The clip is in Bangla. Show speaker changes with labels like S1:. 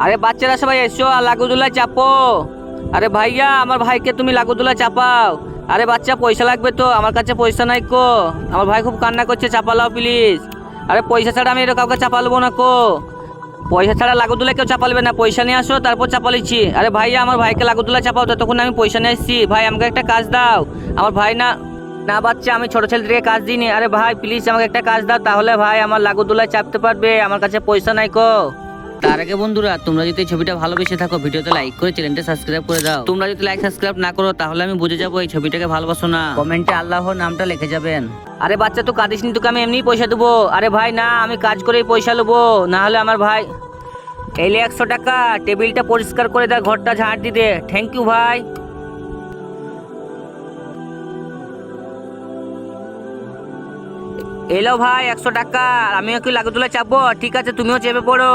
S1: আরে বাচ্চারা সবাই এসো আর লাগুদুলায় চাপো। আরে ভাইয়া, আমার ভাইকে তুমি লাগুদুলায় চাপাও। আরে বাচ্চা, পয়সা লাগবে তো, আমার কাছে পয়সা নাই কো। আমার ভাই খুব কান্না করছে, চাপালাও প্লিজ আরে পয়সা ছাড়া আমি এটা কাউকে চাপালবো না কো। পয়সা ছাড়া লাগুদুলা কেউ চাপালবে না, পয়সা নিয়ে আসো, তারপর চাপালিছি। আরে ভাইয়া, আমার ভাইকে লাগুদুলা চাপাও, ততক্ষণ আমি পয়সা নিয়ে এসেছি ভাই, আমাকে একটা কাজ দাও। আমার ভাই না না বাচ্চা, আমি ছোট ছেলেদেরকে কাজ দিইনি। আরে ভাই প্লিজ আমাকে একটা কাজ দাও, তাহলে ভাই আমার লাগুদুলায় চাপতে পারবে, আমার কাছে পয়সা নাই কো। তার আগে বন্ধুরা, তোমরা যদি ছবিটা ভালোবেসে থাকো, ভিডিওতে লাইক করে চ্যানেলটা সাবস্ক্রাইব করে দাও। তোমরা যদি লাইক সাবস্ক্রাইব না করো, তাহলে আমি বুঝে যাব এই ছবিটাকে ভালোবাসো না। কমেন্টে আল্লাহ নামটা লিখে যাবেন। আরে বাচ্চা তো কাঁদিস নি, তোকে আমি এমনি পয়সা দেবো। আরে ভাই, না, আমি কাজ করেই পয়সা নেব। না হলে আমার ভাই এলে একশো টাকা, টেবিলটা পরিষ্কার করে দেয় ঘরটা ঝাঁট দিতে থ্যাংক ইউ ভাই। এলো ভাই, একশো টাকা আমিও কি লাগুতুলা চাপবো? ঠিক আছে, তুমিও চেপে পড়ো।